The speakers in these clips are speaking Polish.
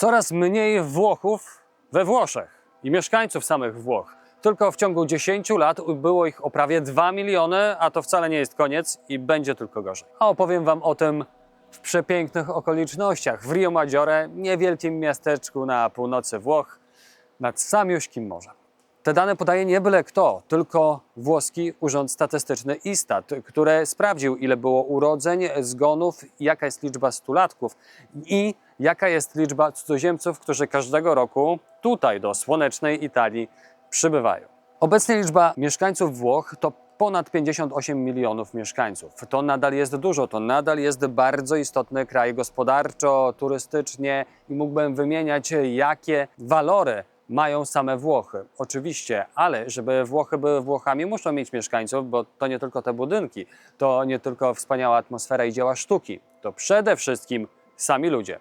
Coraz mniej Włochów we Włoszech i mieszkańców samych Włoch. Tylko w ciągu 10 lat było ich o prawie 2 miliony, a to wcale nie jest koniec i będzie tylko gorzej. A opowiem Wam o tym w przepięknych okolicznościach w Rio Maggiore, niewielkim miasteczku na północy Włoch, nad samiuśkim morzem. Te dane podaje nie byle kto, tylko włoski Urząd Statystyczny ISTAT, który sprawdził, ile było urodzeń, zgonów, jaka jest liczba stulatków i jaka jest liczba cudzoziemców, którzy każdego roku tutaj do słonecznej Italii przybywają. Obecnie liczba mieszkańców Włoch to ponad 58 milionów mieszkańców. To nadal jest dużo, to nadal jest bardzo istotny kraj gospodarczo, turystycznie i mógłbym wymieniać, jakie walory mają same Włochy. Oczywiście, ale żeby Włochy były Włochami, muszą mieć mieszkańców, bo to nie tylko te budynki, to nie tylko wspaniała atmosfera i dzieła sztuki, to przede wszystkim sami ludzie.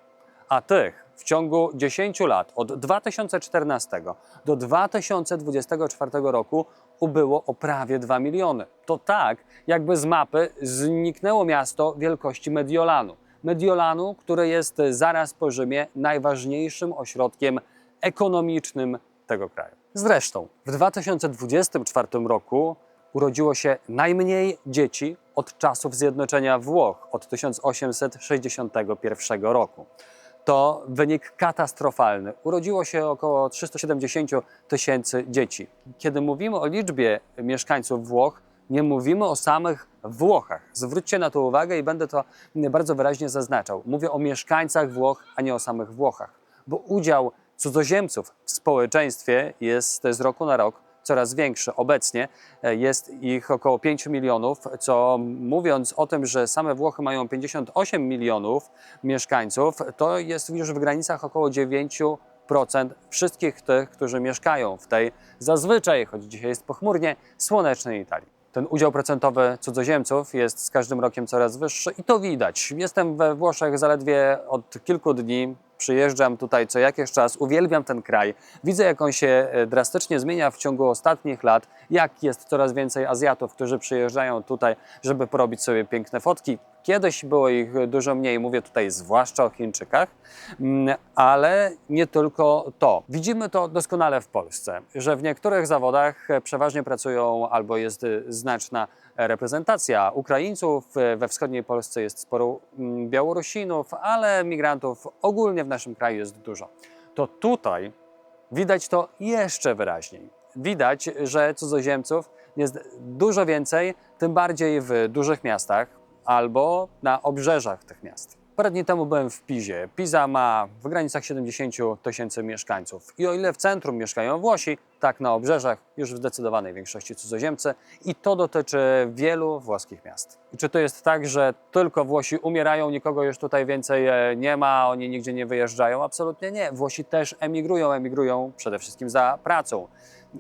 A tych w ciągu 10 lat, od 2014 do 2024 roku, ubyło o prawie 2 miliony. To tak, jakby z mapy zniknęło miasto wielkości Mediolanu. Mediolanu, które jest zaraz po Rzymie najważniejszym ośrodkiem ekonomicznym tego kraju. Zresztą w 2024 roku urodziło się najmniej dzieci od czasów zjednoczenia Włoch, od 1861 roku. To wynik katastrofalny. Urodziło się około 370 tysięcy dzieci. Kiedy mówimy o liczbie mieszkańców Włoch, nie mówimy o samych Włochach. Zwróćcie na to uwagę i będę to bardzo wyraźnie zaznaczał. Mówię o mieszkańcach Włoch, a nie o samych Włochach, bo udział cudzoziemców w społeczeństwie jest z roku na rok coraz większy. Obecnie e, jest ich około 5 milionów, co mówiąc o tym, że same Włochy mają 58 milionów mieszkańców, to jest już w granicach około 9% wszystkich tych, którzy mieszkają w tej zazwyczaj, choć dzisiaj jest pochmurnie, słonecznej Italii. Ten udział procentowy cudzoziemców jest z każdym rokiem coraz wyższy i to widać. Jestem we Włoszech zaledwie od kilku dni. Przyjeżdżam tutaj co jakiś czas, uwielbiam ten kraj. Widzę, jak on się e, drastycznie zmienia w ciągu ostatnich lat, jak jest coraz więcej Azjatów, którzy przyjeżdżają tutaj, żeby porobić sobie piękne fotki. Kiedyś było ich dużo mniej, mówię tutaj zwłaszcza o Chińczykach, Mm, ale nie tylko to. Widzimy to doskonale w Polsce, że w niektórych zawodach e, przeważnie pracują albo jest e, znaczna reprezentacja Ukraińców, we wschodniej Polsce jest sporo mm, Białorusinów, ale migrantów ogólnie w naszym kraju jest dużo. To tutaj widać to jeszcze wyraźniej. Widać, że cudzoziemców jest dużo więcej, tym bardziej w dużych miastach albo na obrzeżach tych miast. Parę dni temu byłem w Pizie. Piza ma w granicach 70 tysięcy mieszkańców. I o ile w centrum mieszkają Włosi, tak na obrzeżach już w zdecydowanej większości cudzoziemcy. I to dotyczy wielu włoskich miast. I czy to jest tak, że tylko Włosi umierają, nikogo już tutaj więcej e, nie ma, oni nigdzie nie wyjeżdżają? Absolutnie nie. Włosi też emigrują, emigrują przede wszystkim za pracą.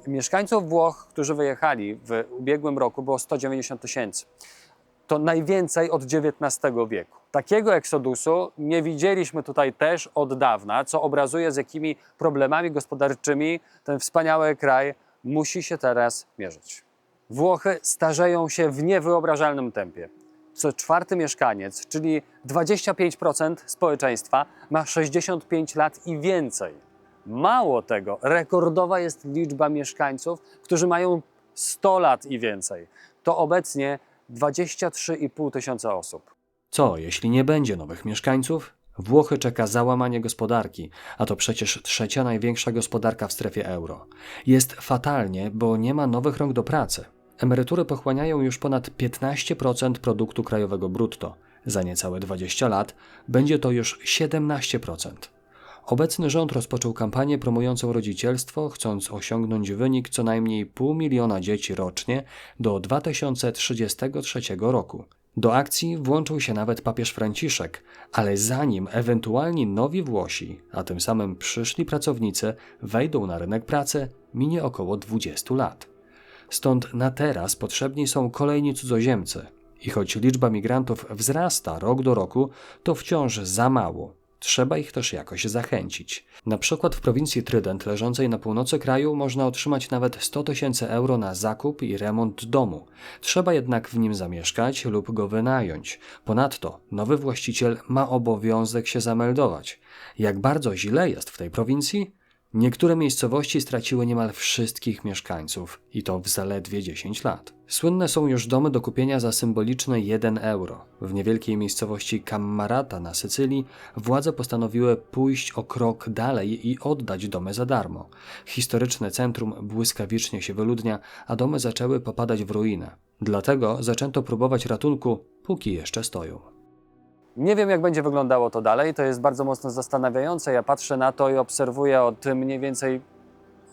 Mieszkańców Włoch, którzy wyjechali w ubiegłym roku było 190 tysięcy to najwięcej od XIX wieku. Takiego eksodusu nie widzieliśmy tutaj też od dawna, co obrazuje z jakimi problemami gospodarczymi ten wspaniały kraj musi się teraz mierzyć. Włochy starzeją się w niewyobrażalnym tempie. Co czwarty mieszkaniec, czyli 25% społeczeństwa, ma 65 lat i więcej. Mało tego, rekordowa jest liczba mieszkańców, którzy mają 100 lat i więcej. To obecnie 23,5 tysiąca osób. Co, jeśli nie będzie nowych mieszkańców? Włochy czeka załamanie gospodarki, a to przecież trzecia największa gospodarka w strefie euro. Jest fatalnie, bo nie ma nowych rąk do pracy. Emerytury pochłaniają już ponad 15% produktu krajowego brutto. Za niecałe 20 lat będzie to już 17%. Obecny rząd rozpoczął kampanię promującą rodzicielstwo, chcąc osiągnąć wynik co najmniej pół miliona dzieci rocznie do 2033 roku. Do akcji włączył się nawet papież Franciszek, ale zanim ewentualni nowi Włosi, a tym samym przyszli pracownicy, wejdą na rynek pracy, minie około 20 lat. Stąd na teraz potrzebni są kolejni cudzoziemcy. I choć liczba migrantów wzrasta rok do roku, to wciąż za mało. Trzeba ich też jakoś zachęcić. Na przykład w prowincji Trydent, leżącej na północy kraju, można otrzymać nawet 100 tysięcy euro na zakup i remont domu. Trzeba jednak w nim zamieszkać lub go wynająć. Ponadto nowy właściciel ma obowiązek się zameldować. Jak bardzo źle jest w tej prowincji? Niektóre miejscowości straciły niemal wszystkich mieszkańców i to w zaledwie 10 lat. Słynne są już domy do kupienia za symboliczne 1 euro. W niewielkiej miejscowości Cammarata na Sycylii władze postanowiły pójść o krok dalej i oddać domy za darmo. Historyczne centrum błyskawicznie się wyludnia, a domy zaczęły popadać w ruinę. Dlatego zaczęto próbować ratunku, póki jeszcze stoją. Nie wiem, jak będzie wyglądało to dalej. To jest bardzo mocno zastanawiające. Ja patrzę na to i obserwuję od mniej więcej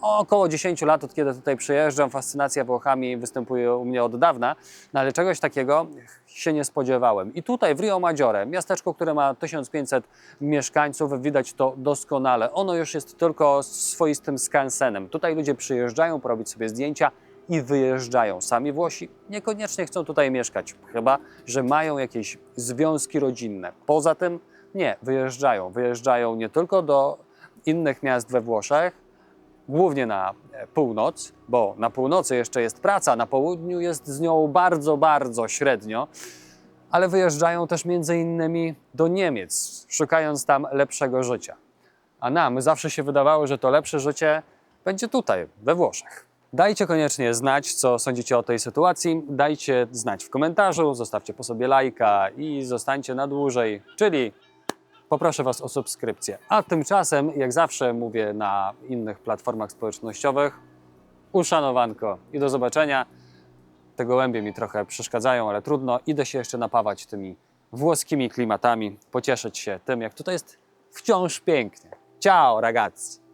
około 10 lat, od kiedy tutaj przyjeżdżam. Fascynacja Włochami występuje u mnie od dawna, no ale czegoś takiego się nie spodziewałem. I tutaj w Rio Maggiore, miasteczko, które ma 1500 mieszkańców, widać to doskonale. Ono już jest tylko swoistym skansenem. Tutaj ludzie przyjeżdżają porobić sobie zdjęcia i wyjeżdżają. Sami Włosi niekoniecznie chcą tutaj mieszkać, chyba że mają jakieś związki rodzinne. Poza tym nie, wyjeżdżają. Wyjeżdżają nie tylko do innych miast we Włoszech, głównie na e, północ, bo na północy jeszcze jest praca, na południu jest z nią bardzo, bardzo średnio, ale wyjeżdżają też między innymi do Niemiec, szukając tam lepszego życia. A nam zawsze się wydawało, że to lepsze życie będzie tutaj, we Włoszech. Dajcie koniecznie znać, co sądzicie o tej sytuacji. Dajcie znać w komentarzu, zostawcie po sobie lajka i zostańcie na dłużej, czyli poproszę Was o subskrypcję. A tymczasem, jak zawsze mówię na innych platformach społecznościowych, uszanowanko i do zobaczenia. Te gołębie mi trochę przeszkadzają, ale trudno. Idę się jeszcze napawać tymi włoskimi klimatami, pocieszyć się tym, jak tutaj jest wciąż pięknie. Ciao, ragazzi!